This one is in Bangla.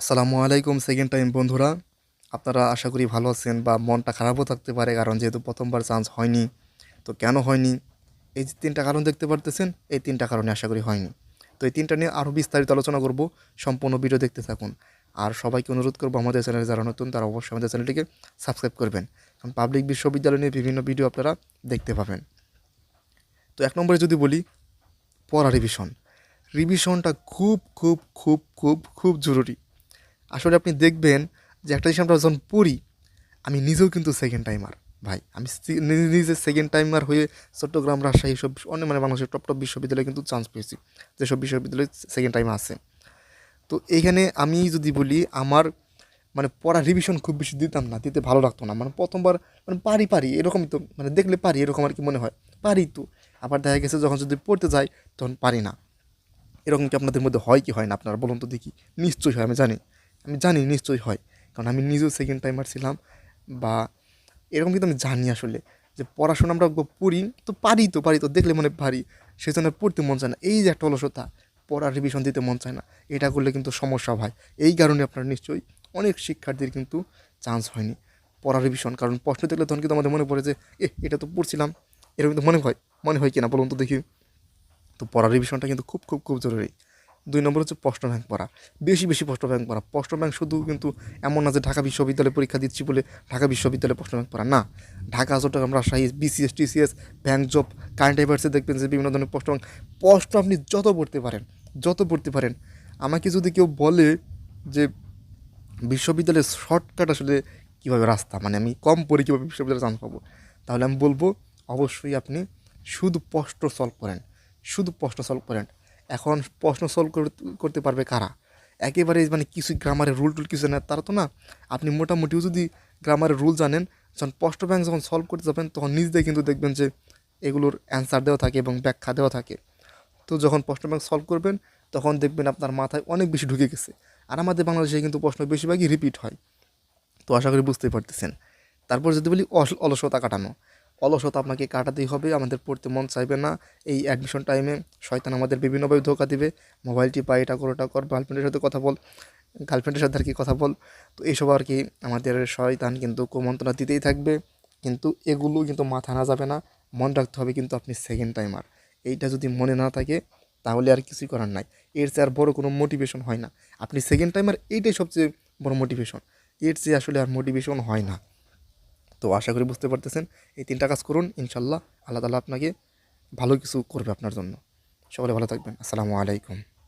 আসসালামু আলাইকুম সেকেন্ড টাইম বন্ধুরা। আপনারা আশা করি ভালো আছেন বা মনটা খারাপও থাকতে পারে, কারণ যেহেতু প্রথমবার চান্স হয়নি, তো কেন হয়নি? এই যে তিনটা কারণ দেখতে পারতেছেন, এই তিনটা কারণে আশা করি হয়নি। তো এই তিনটা নিয়ে আরও বিস্তারিত আলোচনা করব, সম্পূর্ণ ভিডিও দেখতে থাকুন। আর সবাইকে অনুরোধ করব, আমাদের চ্যানেলে যারা নতুন, তারা অবশ্যই আমাদের চ্যানেলটিকে সাবস্ক্রাইব করবেন। কারণ পাবলিক বিশ্ববিদ্যালয় নিয়ে বিভিন্ন ভিডিও আপনারা দেখতে পাবেন। তো এক নম্বরে যদি বলি, পড়া রিভিশন রিভিশনটা খুব খুব খুব খুব খুব জরুরি। আসলে আপনি দেখবেন যে একটা জিনিস আমরা যখন পড়ি, আমি নিজেও কিন্তু সেকেন্ড টাইমার ভাই। আমি নিজে সেকেন্ড টাইমার হয়ে চট্টগ্রাম, রাজশাহী সব অনেক মানে বাংলাদেশের টপ টপ বিশ্ববিদ্যালয়ে কিন্তু চান্স পেয়েছি, যেসব বিশ্ববিদ্যালয়ে সেকেন্ড টাইম আছে। তো এইখানে আমি যদি বলি, আমার মানে পড়া রিভিশন খুব বেশি দিতাম না, দিতে ভালো লাগতো না। মানে প্রথমবার মানে পারি পারি, এরকমই তো মানে দেখলে পারি, এরকম আর কি মনে হয়। পারি তো। আবার দেখা গেছে যখন যদি পড়তে যাই, তখন পারি না। এরকম কি আপনাদের মধ্যে হয় কি হয় না? আপনারা বলুন তো দেখি। নিশ্চয়ই হয়, আমি জানি। আমি জানি নিশ্চয়ই হয়। কারণ আমি নিজেও সেকেন্ড টাইমার ছিলাম বা এরকম কিন্তু আমি জানি আসলে যে পড়াশোনা আমরা পড়ি তো পারি তো পারি তো, দেখলে মনে পারি। সেই জন্য পড়তে মন চায় না। এই যে একটা অলসতা, পড়ার রিভিশন দিতে মন চায় না। এটা করলে কিন্তু সমস্যা হয়। এই কারণে আপনার নিশ্চয়ই অনেক শিক্ষার্থীর কিন্তু চান্স হয়নি পড়ার রিভিশন কারণ প্রশ্ন দেখলে তখন কিন্তু আমাদের মনে পড়ে যে এ এটা তো পড়ছিলাম। এরকম কিন্তু মনে হয়। মনে হয় কিনা বলুন তো দেখি। তো পড়ার রিভিশনটা কিন্তু খুব খুব খুব জরুরি। দুই নম্বর হচ্ছে প্রশ্ন ব্যাংক পড়া। বেশি বেশি প্রশ্ন ব্যাংক পড়া। প্রশ্ন ব্যাংক শুধু কিন্তু এমন না যে ঢাকা বিশ্ববিদ্যালয়ে পরীক্ষা দিচ্ছি বলে ঢাকা বিশ্ববিদ্যালয়ে প্রশ্ন ব্যাংক পড়া। না, Dhaka, Chittagong, Rajshahi BCS TCS bank job current অ্যাফেয়ার্সে দেখবেন যে বিভিন্ন ধরনের প্রশ্ন ব্যাংক প্রশ্ন আপনি যত পড়তে পারেন, যত পড়তে পারেন, আমাকে যদি কেউ বলে যে বিশ্ববিদ্যালয়ের শর্টকাট আসলে কীভাবে রাস্তা মানে আমি কম পড়ে কীভাবে বিশ্ববিদ্যালয়ে চান্স পাবো, তাহলে আমি বলব, অবশ্যই আপনি শুধু প্রশ্ন সলভ করেন। শুধু প্রশ্ন সলভ করেন। এখন প্রশ্ন সলভ করতে পারবে কারা? একেবারে মানে কিছু গ্রামারের রুল টুল কিছু না তারা তো না? আপনি মোটামুটিও যদি গ্রামারের রুল জানেন, যখন প্রশ্ন ব্যাংক যখন সলভ করতে যাবেন, তখন নিজেদের কিন্তু দেখবেন যে এগুলোর অ্যান্সার দেওয়া থাকে এবং ব্যাখ্যা দেওয়া থাকে। তো যখন প্রশ্ন ব্যাংক সলভ করবেন, তখন দেখবেন আপনার মাথায় অনেক বেশি ঢুকে গেছে। আর আমাদের বাংলাদেশে কিন্তু প্রশ্ন বেশিরভাগই রিপিট হয়। তো আশা করি বুঝতেই পারতেছেন। তারপর যদি বলি অলসতা কাটানো। অলসতা আপনাকে কাটাতেই হবে, আমাদের পড়তে মন চাইবে না। এই অ্যাডমিশন টাইমে শয়তান আমাদের বিভিন্নভাবে ধোকা দিবে। মোবাইলটি পাই এটা কর, ওটা কর গার্লফ্রেন্ডের সাথে কথা বল গার্লফ্রেন্ডের সাথে আর কি কথা বল। তো এইসব আর কি আমাদের শয়তান কিন্তু কুমন্ত্রণা দিতেই থাকবে। কিন্তু এগুলো কিন্তু মাথা না যাবে না, মন রাখতে হবে কিন্তু আপনি সেকেন্ড টাইমার এইটা যদি মনে না থাকে, তাহলে আর কিছুই করার নাই। এর চেয়ে আর বড় কোনো মোটিভেশন হয় না। আপনি সেকেন্ড টাইমার এইটাই সবচেয়ে বড় মোটিভেশন এর চেয়ে আসলে আর মোটিভেশন হয় না। তো আশা করি বুঝতে পারতেছেন। এই তিনটা কাজ করুন, ইনশাল্লাহ। আল্লাহ তালা আপনাকে ভালো কিছু করবে আপনার জন্য। সকলে ভালো থাকবেন। আসসালামু আলাইকুম।